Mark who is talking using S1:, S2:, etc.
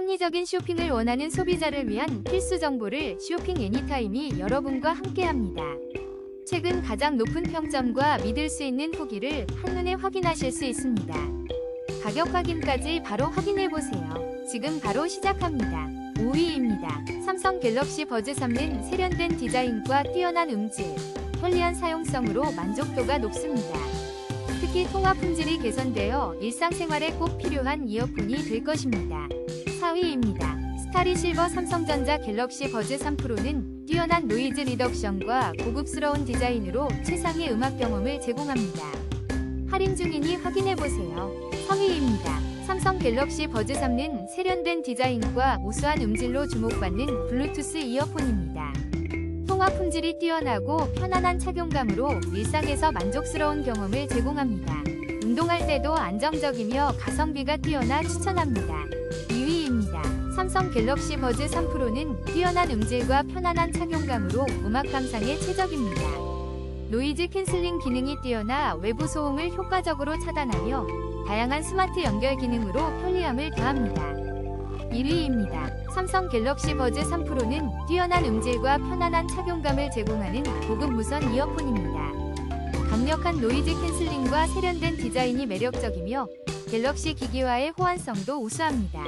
S1: 합리적인 쇼핑을 원하는 소비자를 위한 필수 정보를 쇼핑 애니타임이 여러분과 함께합니다. 최근 가장 높은 평점과 믿을 수 있는 후기를 한눈에 확인하실 수 있습니다. 가격 확인까지 바로 확인해 보세요. 지금 바로 시작합니다. 5위입니다. 삼성 갤럭시 버즈 3는 세련된 디자인과 뛰어난 음질, 편리한 사용성으로 만족도가 높습니다. 특히 통화 품질이 개선되어 일상생활에 꼭 필요한 이어폰이 될 것입니다. 4위입니다. 스타리 실버 삼성전자 갤럭시 버즈 3 프로는 뛰어난 노이즈 리덕션과 고급스러운 디자인으로 최상의 음악 경험을 제공합니다. 할인 중이니 확인해보세요. 3위입니다. 삼성 갤럭시 버즈 3는 세련된 디자인과 우수한 음질로 주목받는 블루투스 이어폰입니다. 통화 품질이 뛰어나고 편안한 착용감으로 일상에서 만족스러운 경험을 제공합니다. 운동할 때도 안정적이며 가성비가 뛰어나 추천합니다. 2위입니다. 삼성 갤럭시 버즈 3 프로는 뛰어난 음질과 편안한 착용감으로 음악 감상에 최적입니다. 노이즈 캔슬링 기능이 뛰어나 외부 소음을 효과적으로 차단하며 다양한 스마트 연결 기능으로 편리함을 더합니다. 1위입니다. 삼성 갤럭시 버즈 3 프로는 뛰어난 음질과 편안한 착용감을 제공하는 고급 무선 이어폰입니다. 강력한 노이즈 캔슬링과 세련된 디자인이 매력적이며 갤럭시 기기와의 호환성도 우수합니다.